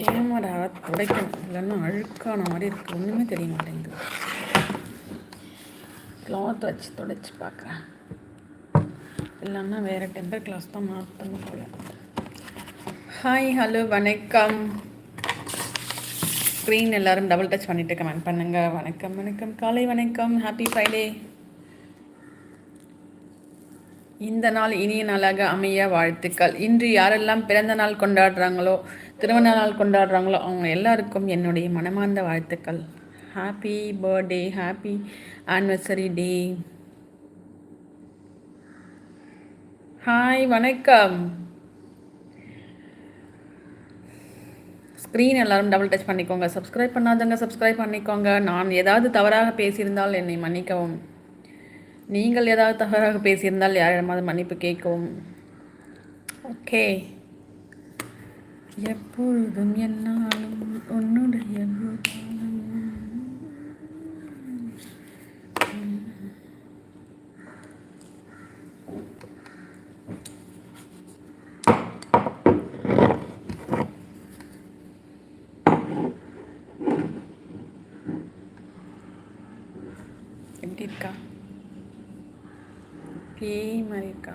கேமராவை துடைக்கணும். இல்லைன்னா அழுக்கான மாதிரி இருக்குது ஒன்றுமே தெரிய மாட்டேங்குது. கிளாத் வச்சு துடைச்சி பார்க்குறேன். இல்லைன்னா வேறு டெம்பர் கிளாஸ் தான் மாற்றணும் போல ஹாய் ஹலோ வணக்கம். ஸ்க்ரீன் எல்லாரும் டபுள் டச் பண்ணிவிட்டு கமெண்ட் பண்ணுங்கள் வணக்கம் வணக்கம். காலை வணக்கம். ஹாப்பி ஃப்ரைடே இந்த நாள் இனிய நாளாக அமைய வாழ்த்துக்கள். இன்று யாரெல்லாம் பிறந்த நாள் கொண்டாடுறாங்களோ திருமண நாள் கொண்டாடுறாங்களோ அவங்க எல்லாருக்கும் என்னுடைய மனமார்ந்த வாழ்த்துக்கள். Happy birthday happy anniversary day hi வணக்கம். ஸ்க்ரீன் எல்லாரும் டபுள் டச் பண்ணிக்கோங்க. சப்ஸ்கிரைப் பண்ணாதவங்க சப்ஸ்கிரைப் பண்ணிக்கோங்க. நான் ஏதாவது தவறாக பேசியிருந்தால் என்னை மன்னிக்கவும். நீங்கள் ஏதாவது தவறாக பேசியிருந்தால் யாரிடமாவது மன்னிப்பு கேட்கவும். ஓகே எப்பொழுதும் என்னாலும் உன்னுடைய பூபாலம். எப்படி இருக்கா பேய் மாதிரி இருக்கா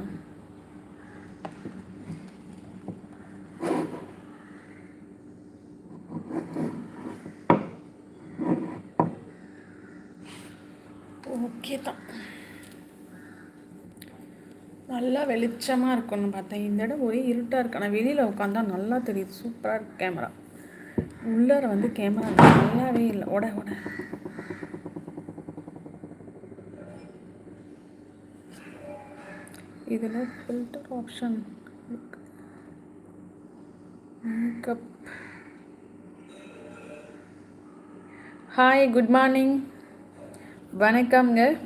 ஓகே தான் நல்லா வெளிச்சமாக இருக்கும்னு பார்த்தேன். இந்த இடம் ஒரே இருட்டாக இருக்கு. ஆனால் வெளியில் உட்காந்தா நல்லா தெரியுது. சூப்பராக இருக்குது கேமரா. உள்ளார வந்து கேமரா நல்லாவே இல்லை. உட உட இதில் filter option makeup hi good morning வணக்கம்ங்க.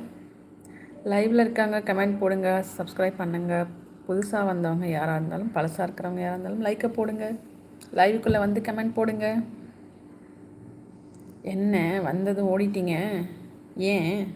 லைவில் இருக்காங்க கமெண்ட் போடுங்க சப்ஸ்கிரைப் பண்ணுங்க. புதுசாக வந்தவங்க யாராக இருந்தாலும் பழசாக இருக்கிறவங்க யாராக இருந்தாலும் லைக்கை போடுங்க. லைவுக்குள்ளே வந்து கமெண்ட் போடுங்க. என்ன வந்ததும் ஓடிட்டீங்க? ஏன்?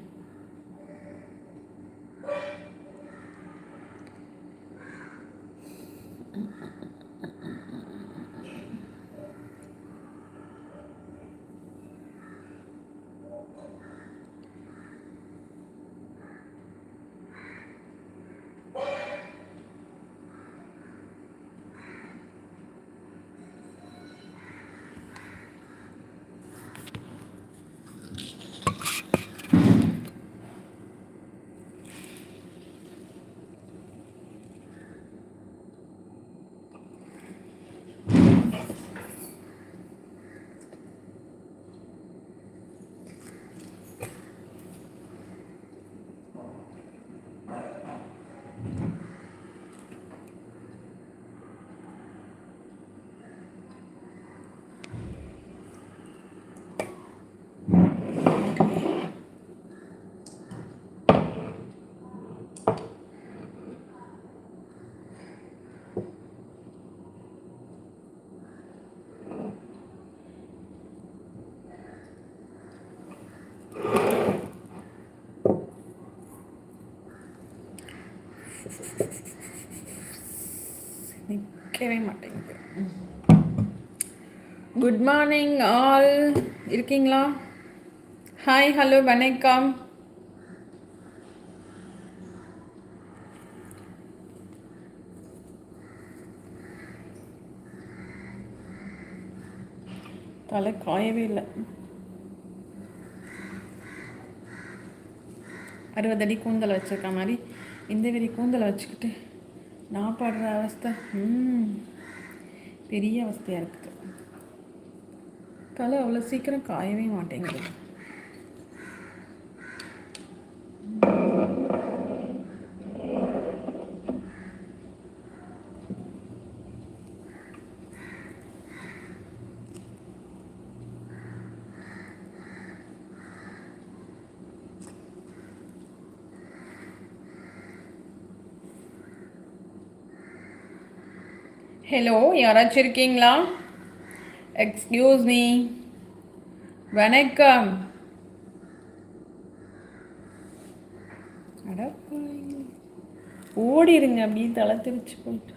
நிற்கவே மாட்டேங்குது. குட் மார்னிங் ஆல் இருக்கீங்களா? ஹாய் ஹலோ வணக்கம். தலை காயவே இல்லை. அறுபது அடி கூந்தலை வச்சிருக்க மாதிரி இந்த வெறி கூந்தலை வச்சுக்கிட்டு நான் படுற அவஸ்தை ம் பெரிய அவஸ்தையாக இருக்குது தலை அவ்வளோ சீக்கிரம் காயவே மாட்டேங்குது. ஹலோ யாராச்சும் இருக்கீங்களா? எக்ஸ்கியூஸ் மீ வணக்கம். அட ஓடிருங்க அப்படியே தலை திருச்சு போயிட்டு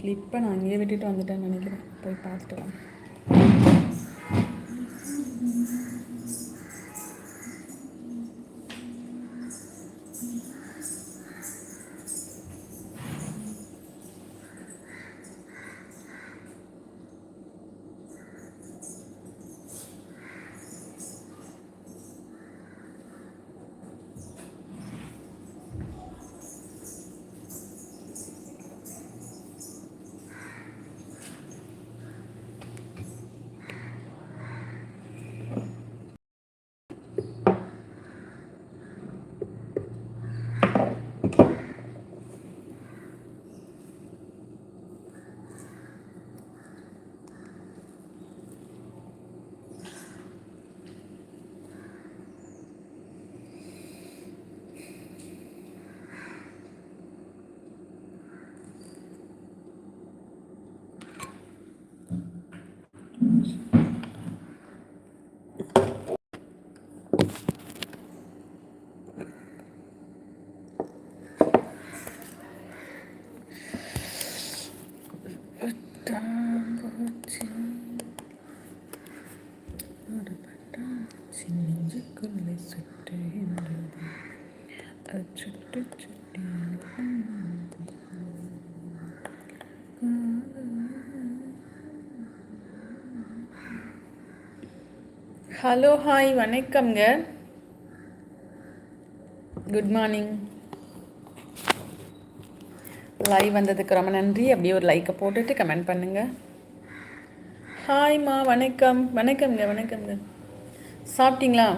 கிளிப்பை நான் அங்கேயே விட்டுட்டு வந்துட்டேன்னு நினைக்கிறேன். போய் பார்த்துட்டு வாங்க நெஞ்சுக்குள்ளே சுற்றுகின்றது அது சுட்டு சுட்டி ஹலோ ஹாய் வணக்கம்ங்க. Good morning. லைவ் வந்ததுக்கு ரொம்ப நன்றி. அப்படியே ஒரு லைக்கை போட்டுட்டு கமெண்ட் பண்ணுங்க. ஹாய்மா வணக்கம். வணக்கம்ங்க வணக்கம்ங்க. சாப்பிட்டீங்களா?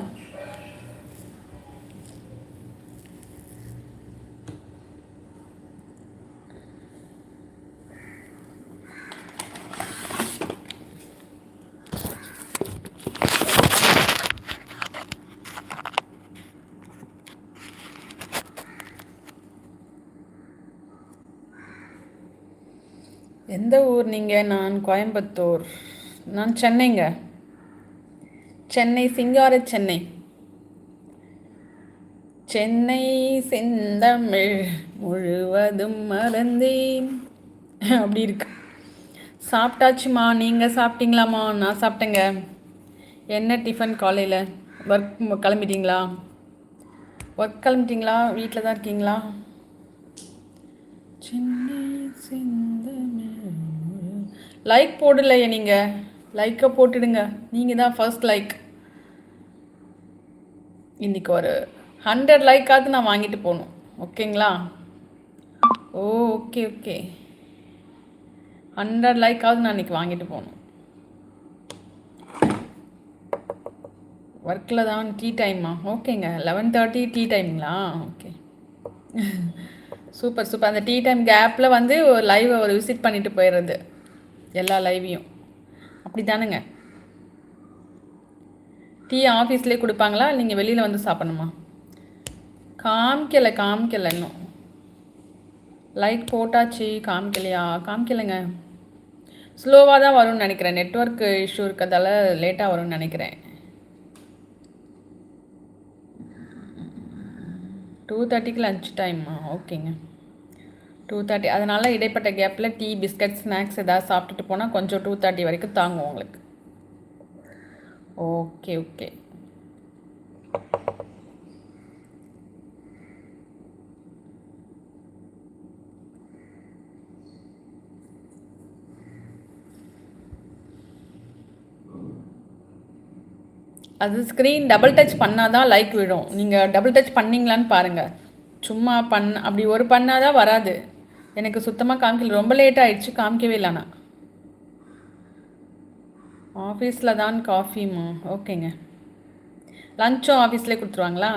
எந்த ஊர் நீங்கள் நான் கோயம்புத்தூர். நான் சென்னைங்க. சென்னை சிங்கார சென்னை. சென்னை செந்தமிழ் முழுவதும் மறந்தேன். அப்படி இருக்கு. சாப்பிட்டாச்சுமா? நீங்கள் சாப்பிட்டீங்களாம்மா? நான் சாப்பிட்டேங்க. என்ன டிஃபன் காலையில்? ஒர்க் கிளம்பிட்டீங்களா? ஒர்க் கிளம்பிட்டீங்களா? வீட்டில் தான் இருக்கீங்களா? சென்னை செந்தமிழ் லைக் போடலையே நீங்கள் லைக்கை போட்டுடுங்க. நீங்கள் தான் ஃபர்ஸ்ட் லைக் இன்றைக்கி ஒரு ஹண்ட்ரட் லைக்காவது நான் வாங்கிட்டு போகணும். ஓகேங்களா? Oh okay okay. ஹண்ட்ரட் லைக்காவது நான் இன்றைக்கி வாங்கிட்டு போகணும். ஒர்க்கில் தான் டீ டைமா ஓகேங்க. லெவன் தேர்ட்டி டீ டைம்ங்களா ஓகே. Super super. அந்த டீ டைம் கேப்பில் வந்து ஒரு லைவை ஒரு விசிட் பண்ணிட்டு போயிடுறது. எல்லா லைவையும் அப்படி தானுங்க டீ ஆஃபீஸ்லேயே கொடுப்பாங்களா? நீங்கள் வெளியில் வந்து சாப்பிடணுமா? காமிக்கலை காமிக்கலை இன்னும். லைக் போட்டாச்சு காமிக்கலையா? காமிக்கலைங்க. ஸ்லோவாக தான் வரும்னு நினைக்கிறேன். நெட்ஒர்க் இஷ்யூ இருக்கிறதால லேட்டாக வரும்னு நினைக்கிறேன். டூ தேர்ட்டிக்கு லஞ்ச் டைம்மா ஓகேங்க டூ தேர்ட்டி அதனால் இடைப்பட்ட கேப்பில் டீ பிஸ்கட் ஸ்நாக்ஸ் ஏதாவது சாப்பிட்டுட்டு போனால் கொஞ்சம் டூ தேர்ட்டி வரைக்கும் தாங்கும் உங்களுக்கு. ஓகே ஓகே அது ஸ்க்ரீன் டபுள் டச் பண்ணால் தான் லைக் விடும் நீங்கள் டபுள் டச் பண்ணிங்களான்னு பாருங்கள் சும்மா பண்ண அப்படி ஒரு பண்ணால் தான் வராது. எனக்கு சுத்தமாக காமிக்கல. ரொம்ப லேட் ஆயிடுச்சு. காமிக்கவே இல்லைண்ணா ஆஃபீஸில் தான் காஃபிமா ஓகேங்க. லஞ்சும் ஆஃபீஸ்லேயே கொடுத்துருவாங்களா?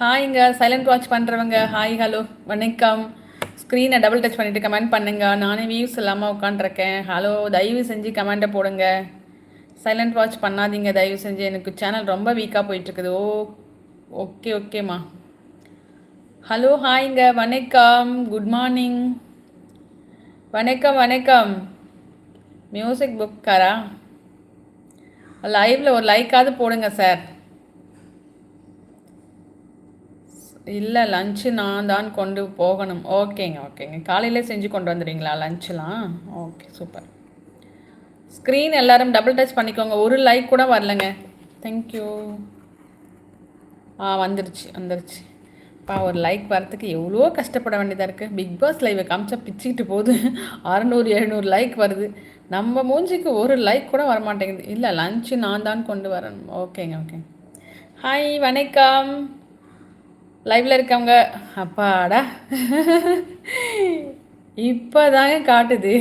ஹாய்ங்க சைலண்ட் வாட்ச் பண்ணுறவங்க ஹாய் ஹலோ வணக்கம். ஸ்க்ரீனை டபுள் டச் பண்ணிவிட்டு கமெண்ட் பண்ணுங்கள் நானே வியூஸ் இல்லாமல் உட்காண்ட்ருக்கேன் ஹலோ தயவு செஞ்சு கமெண்ட்டை போடுங்க. சைலண்ட் வாட்ச் பண்ணாதீங்க. தயவு செஞ்சு. எனக்கு சேனல் ரொம்ப வீக்காக போயிட்டுருக்குது ஓ ஓகே ஓகேம்மா ஹலோ ஹாய்ங்க வணக்கம். குட் மார்னிங் வணக்கம் வணக்கம். மியூசிக் புக்காரா லைவில் ஒரு லைக்காவது போடுங்க சார் இல்லை லஞ்சு நான் தான் கொண்டு போகணும். ஓகேங்க ஓகேங்க காலையிலே செஞ்சு கொண்டு வந்துடுறீங்களா லஞ்செலாம் ஓகே சூப்பர் ஸ்க்ரீன் எல்லோரும் டபுள் டச் பண்ணிக்கோங்க. ஒரு லைக் கூட வரலங்க. தேங்க்யூ ஆ வந்துருச்சு வந்துருச்சு. அப்பா ஒரு லைக் வரத்துக்கு எவ்வளோ கஷ்டப்பட வேண்டியதாக இருக்குது பிக் பாஸ் லைவை காமிச்சா பிச்சுக்கிட்டு போகுது. அறநூறு எழுநூறு லைக் வருது. நம்ம மூஞ்சிக்கு ஒரு லைக் கூட வர மாட்டேங்குது இல்லை லஞ்சு நான் தான் கொண்டு வரணும். ஓகேங்க ஓகே ஹாய் வணக்கம். லைவில் இருக்கவங்க. அப்பாடா. இப்போ தாங்க காட்டுது.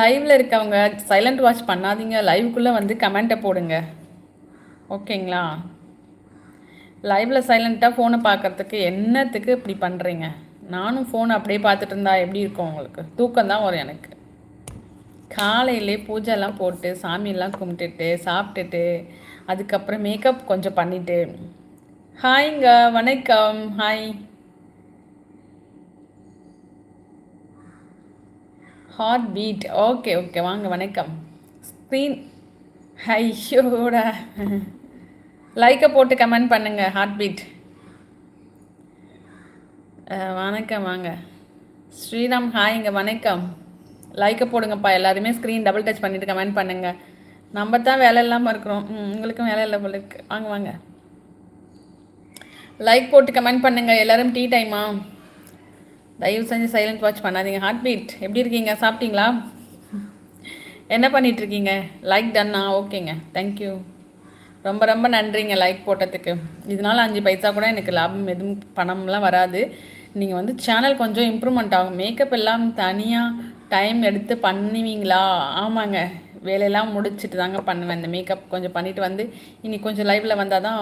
லைவில் இருக்கவங்க சைலண்ட் வாட்ச் பண்ணாதீங்க. லைவுக்குள்ளே வந்து கமெண்ட்டை போடுங்க. ஓகேங்களா லைவில் சைலண்ட்டாக ஃபோனை பார்க்குறதுக்கு என்னத்துக்கு இப்படி பண்ணுறீங்க நானும் ஃபோனை அப்படியே பார்த்துட்டு இருந்தா எப்படி இருக்கும் உங்களுக்கு? தூக்கம் தான் வரும் எனக்கு. காலையிலே பூஜைலாம் போட்டு சாமியெல்லாம் கும்பிட்டுட்டு சாப்பிட்டுட்டு அதுக்கப்புறம் மேக்கப் கொஞ்சம் பண்ணிவிட்டு ஹாய்ங்க வணக்கம். Hi heartbeat okay okay வாங்க வணக்கம். ஸ்க்ரீன் ஐயோட. லைக்கை போட்டு கமெண்ட் பண்ணுங்கள் ஹார்ட் பீட் வணக்கம் வாங்க. ஸ்ரீராம் ஹாய்ங்க வணக்கம். லைக்கை போடுங்கப்பா எல்லாருமே ஸ்க்ரீன் டபுள் டச் பண்ணிவிட்டு கமெண்ட் பண்ணுங்கள் நம்ம தான் வேலை இல்லாமல் இருக்கிறோம். உங்களுக்கும் வேலை இல்லை போல இருக்கு. வாங்க வாங்க. லைக் போட்டு கமெண்ட் பண்ணுங்கள் எல்லோரும் டீ டைமா தயவு செஞ்சு சைலண்ட் வாட்ச் பண்ணாதீங்க. ஹார்ட் பீட் எப்படி இருக்கீங்க? சாப்பிட்டீங்களா? என்ன பண்ணிகிட்ருக்கீங்க லைக் டன்னா ஓகேங்க தேங்க்யூ ரொம்ப ரொம்ப நன்றிங்க லைக் போட்டதுக்கு. இதனால் அஞ்சு பைசா கூட எனக்கு லாபம் எதுவும் பணம்லாம் வராது. நீங்கள் வந்து சேனல் கொஞ்சம் இம்ப்ரூவ்மெண்ட் ஆகும். மேக்கப் எல்லாம் தனியாக டைம் எடுத்து பண்ணுவீங்களா? ஆமாங்க. வேலையெல்லாம் முடிச்சுட்டு தாங்க பண்ணுவேன். இந்த மேக்கப் கொஞ்சம் பண்ணிவிட்டு வந்து இன்னைக்கு கொஞ்சம் லைவில் வந்தால் தான்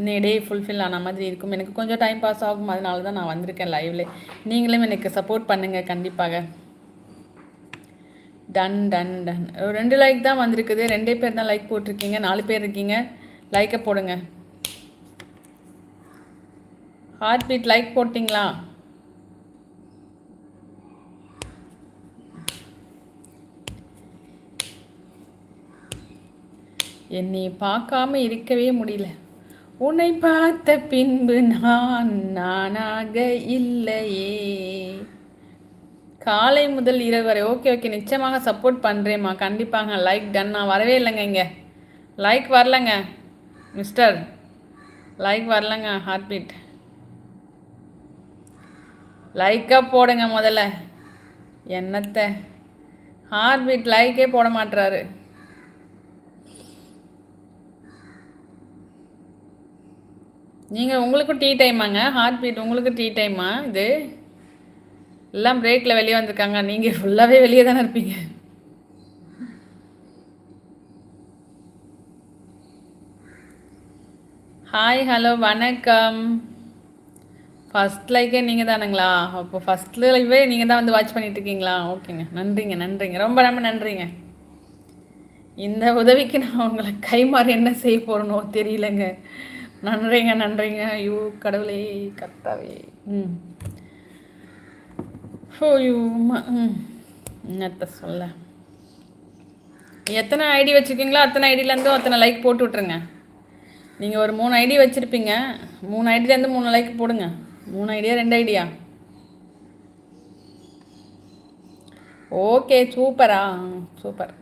இன்னைய டே ஃபுல்ஃபில் ஆன மாதிரி இருக்கும். எனக்கு கொஞ்சம் டைம் பாஸ் ஆகும். அதனால தான் நான் வந்திருக்கேன் லைவில் நீங்களும் எனக்கு சப்போர்ட் பண்ணுங்கள் கண்டிப்பாக. டன் டன் டன் ரெண்டு லைக் தான் வந்திருக்குது. ரெண்டே பேர் தான் லைக் போட்டிருக்கீங்க. நாலு பேர் இருக்கீங்க. லைக்கை போடுங்க. ஹார்ட் பீட் லைக் போட்டிங்களா? என்னை பார்க்காம இருக்கவே முடியல. உன்னை பார்த்த பின்பு நான் நானாக இல்லையே. காலை முதல் இரவு வரை. ஓகே ஓகே நிச்சயமாக சப்போர்ட் பண்ணுறேம்மா கண்டிப்பாங்க. லைக் டன் நான் வரவே இல்லைங்க இங்கே. லைக் வரலங்க. மிஸ்டர் லைக் வரலங்க. ஹார்ட் பீட் லைக்காக போடுங்க முதல்ல. என்னத்தை? ஹார்ட் பீட் லைக்கே போட மாட்டுறாரு நீங்கள் உங்களுக்கும் டீ டைமாங்க ஹார்ட் பீட் உங்களுக்கு டீ டைமா இது? எல்லாம் பிரேக்கில் வெளியே வந்திருக்காங்க. நீங்கள் ஃபுல்லாகவே வெளியே தானே இருப்பீங்க. ஹாய் ஹலோ வணக்கம். ஃபஸ்ட் லைக்கே நீங்கள் தானுங்களா? அப்போ ஃபஸ்ட் லைவே நீங்கள் தான் வந்து வாட்ச் பண்ணிட்டு இருக்கீங்களா? ஓகேங்க நன்றிங்க நன்றிங்க. ரொம்ப ரொம்ப நன்றிங்க. இந்த உதவிக்கு நான் உங்களை கை மாறி என்ன செய்ய போகிறனோ தெரியலங்க. நன்றிங்க நன்றிங்க. ஐயோ கடவுளே கத்தாவே ம். ஓய்யோம்மா ம். என்னத்த சொல்ல? எத்தனை ஐடி வச்சுருக்கீங்களோ அத்தனை ஐடியிலேருந்தும் அத்தனை லைக் போட்டு விட்ருங்க நீங்கள் ஒரு மூணு ஐடி வச்சுருப்பீங்க. மூணு ஐடியிலேருந்து மூணு லைக் போடுங்க. மூணு ஐடியா ரெண்டு ஐடியா? ஓகே சூப்பரா. சூப்பர்.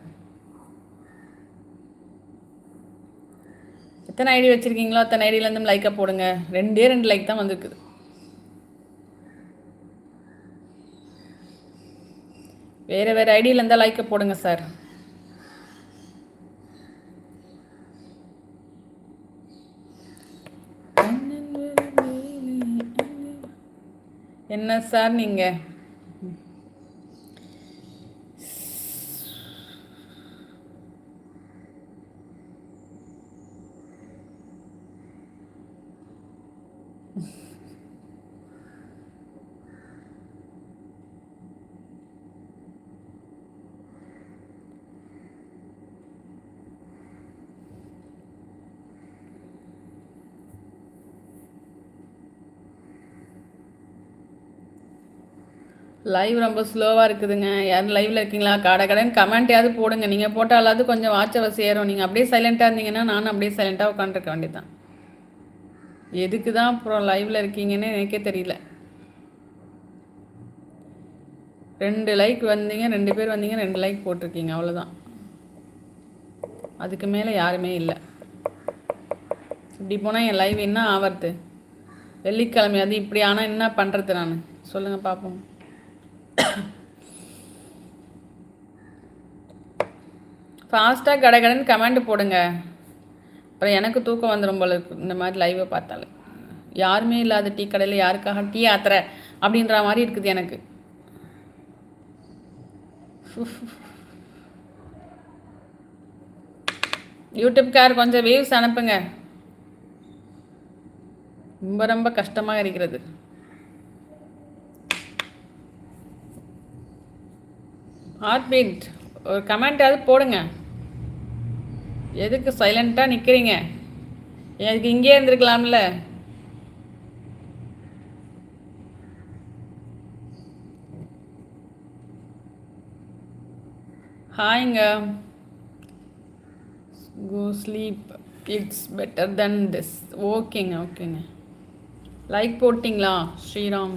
எத்தனை ஐடி வச்சுருக்கீங்களோ அத்தனை ஐடியிலேருந்தும் லைக்கை போடுங்க. ரெண்டே ரெண்டு லைக் தான் வந்திருக்குது. வேறு வேறு ஐடியில் இருந்தால் லைக்கை போடுங்க சார் என்ன சார் நீங்கள் லைவ் ரொம்ப ஸ்லோவாக இருக்குதுங்க. யாரும் லைவில் இருக்கீங்களா? கடை கடைன்னு கமெண்ட்டையாவது போடுங்க. நீங்கள் போட்டாலாவது கொஞ்சம் வாட்ச வசி நீங்கள் அப்படியே சைலண்ட்டாக இருந்தீங்கன்னா நானும் அப்படியே சைலண்ட்டாக உட்காந்துருக்க வேண்டியதான் எதுக்கு தான் அப்புறம் லைவில் இருக்கீங்கன்னு எனக்கே தெரியல. ரெண்டு லைக் வந்தீங்க ரெண்டு பேர் வந்தீங்க ரெண்டு லைக் போட்டிருக்கீங்க. அவ்வளோதான் அதுக்கு மேலே யாருமே இல்லை. இப்படி போனால் என் லைவ் என்ன ஆவறது? வெள்ளிக்கிழமை அது இப்படி ஆனால் என்ன பண்ணுறது நான்? சொல்லுங்கள் பார்ப்போம் ஃபாஸ்ட்டாக கடை கடைன்னு கமெண்ட் போடுங்க. அப்புறம் எனக்கு தூக்கம் வந்துடும் போல இருக்கு. இந்த மாதிரி லைவை பார்த்தாலே. யாருமே இல்லாத டீ கடையில் யாருக்காக டீ ஆத்துற? அப்படின்ற மாதிரி இருக்குது எனக்கு. யூடியூப்கார் கொஞ்சம் வேவ்ஸ் அனுப்புங்க. ரொம்ப ரொம்ப கஷ்டமாக இருக்கிறது. ஹார்ட் பீட் ஒரு கமெண்ட்டாவது போடுங்க. எதுக்கு சைலண்ட்டாக நிற்கிறீங்க எனக்கு இங்கேயே இருந்திருக்கலாம்ல? ஹாய்ங்க. Go sleep it's better then this ஓகேங்க ஓகேங்க லைக் போட்டிங்களா ஸ்ரீராம்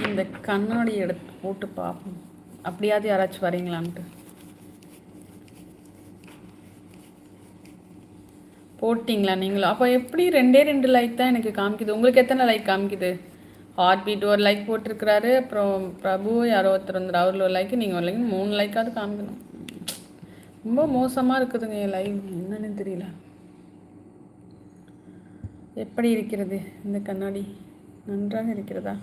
இந்த கண்ணாடி எடுத்து போட்டு பார்ப்போம். அப்படியாவது யாராச்சும் வரீங்களான்ட்டு. போட்டிங்களா நீங்களும்? அப்போ எப்படி ரெண்டே ரெண்டு லைக் தான் எனக்கு காமிக்குது? உங்களுக்கு எத்தனை லைக் காமிக்குது? ஹார்ட் பீட் ஒரு லைக் போட்டிருக்கிறாரு அப்புறம் பிரபு யாரோ ஒருத்தர் வந்து அவர் ஒரு லைக் நீங்கள் ஒரு லைக் மூணு லைக்காவது காமிக்கணும். ரொம்ப மோசமாக இருக்குதுங்க என் லைவ் என்னன்னு தெரியல. எப்படி இருக்கிறது இந்த கண்ணாடி? நன்றாக இருக்கிறதா?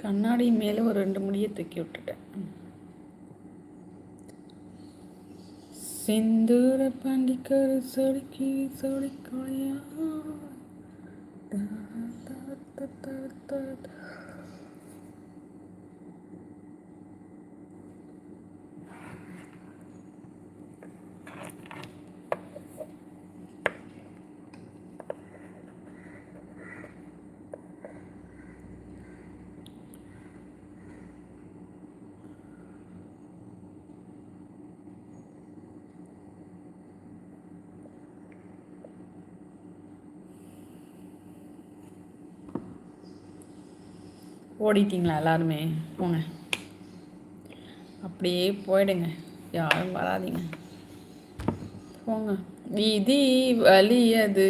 கண்ணாடி மேலே ஒரு ரெண்டு முடியை தூக்கி விட்டுட்டேன் சிந்தூர பாண்டிக்கரு சொடுக்கி தா. ஓடிட்டிங்களா எல்லாருமே? போங்க. அப்படியே போயிடுங்க. யாரும் வராதிங்க. போங்க. விதி வலியது.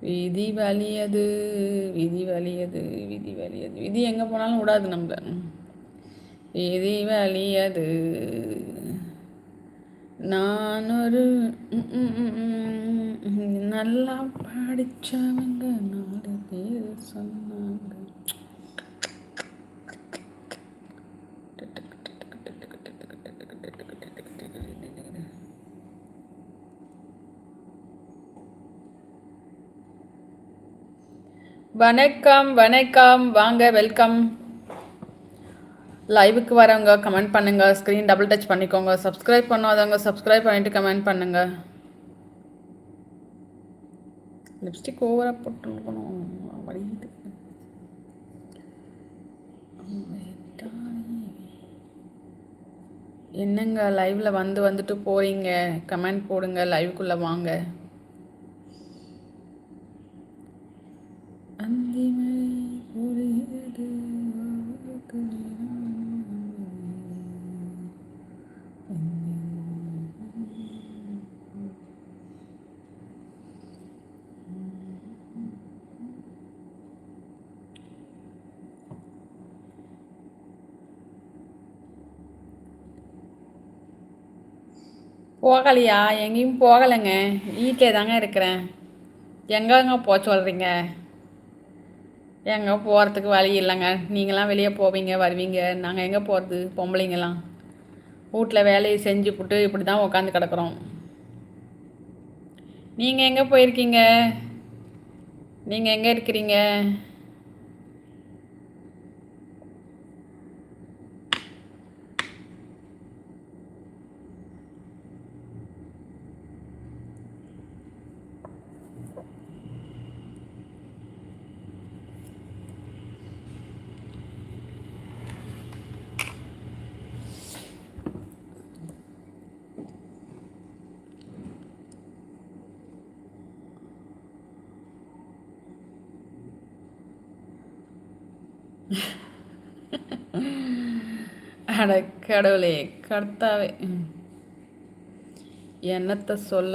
விதி வலியது. விதி வலியது. விதி வலியது. விதி எங்கே போனாலும் விடாது நம்மள. விதி வலியது. நான் ஒரு நல்லா படித்தவங்க நான். பேர் சொன்னாங்க. வணக்கம் வணக்கம். வாங்க வெல்கம். லைவுக்கு வரவங்க கமெண்ட் பண்ணுங்க. ஸ்க்ரீன் டபுள் டச் பண்ணிக்கோங்க. சப்ஸ்கிரைப் பண்ணாதவங்க சப்ஸ்கிரைப் பண்ணிட்டு கமெண்ட் பண்ணுங்க. லிப்ஸ்டிக் ஓவராக போட்டுருக்கணும். வலியுது என்னங்க லைவில் வந்து வந்துட்டு போகிறீங்க கமெண்ட் போடுங்க லைவுக்குள்ளே வாங்க. போகலையா? எங்கேயும் போகலைங்க. வீட்டிலே தாங்க இருக்கிறேன். எங்கங்க போக சொல்கிறீங்க எங்கே போகிறதுக்கு வழி இல்லைங்க. நீங்களாம் வெளியே போவீங்க வருவீங்க. நாங்கள் எங்கே போகிறது பொம்பளைங்களாம் வீட்டில் வேலையை செஞ்சு போட்டு இப்படி தான் உட்காந்து கிடக்குறோம். நீங்கள் எங்கே போயிருக்கீங்க? நீங்கள் எங்கே இருக்கிறீங்க? அட கடவுளே கர்த்தாவே. என்னத்தை என்னத்த சொல்ல?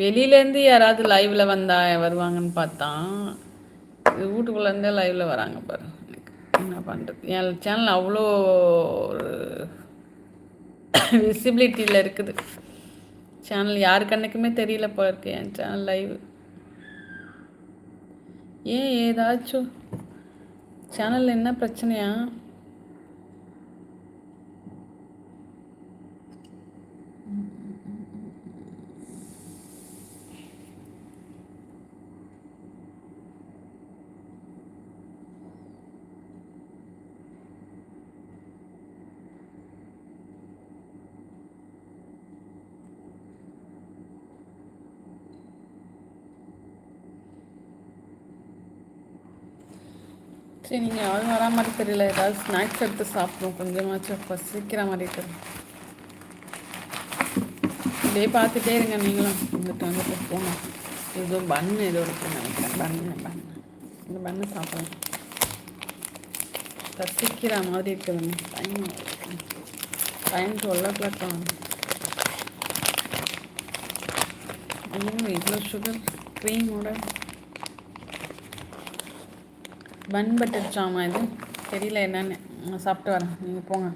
வெளியிலேருந்து யாராவது லைவில் வந்தா வருவாங்கன்னு பார்த்தா இது வீட்டுக்குள்ளேருந்தே லைவில் வராங்க பாரு. எனக்கு என்ன பண்ணுறது என் சேனல் அவ்வளோ ஒரு விசிபிலிட்டியில் இருக்குது. சேனல் யார் கண்ணுக்குமே தெரியல போயிருக்கு என் சேனல் லைவ் ஏன் ஏதாச்சும்? சேனலில் என்ன பிரச்சனையா? சரி நீங்கள் யாரும் வரா மாதிரி தெரியல. ஏதாவது ஸ்நாக்ஸ் எடுத்து சாப்பிடுவோம் கொஞ்சமாச்சும் பசிக்கிற மாதிரி தெரியல இதே பார்த்துட்டே இருங்க நீங்களும். வந்துட்டு வந்துட்டு போங்க ஏதோ பன்னு ஏதோ இருக்குன்னு நினைக்கிறேன். பன்னு பன்னு இந்த பன்னு சாப்பிடுவோம் பசிக்கிற மாதிரி இருக்குதுங்க time time twelve o'clock ஆகும் ஐயோ இவ்வளோ சுகர் க்ரீமோட பன் பட்டர் ஜாமா இது. தெரியல என்னன்னு. சாப்பிட்டு வரேன். நீங்கள் போங்க.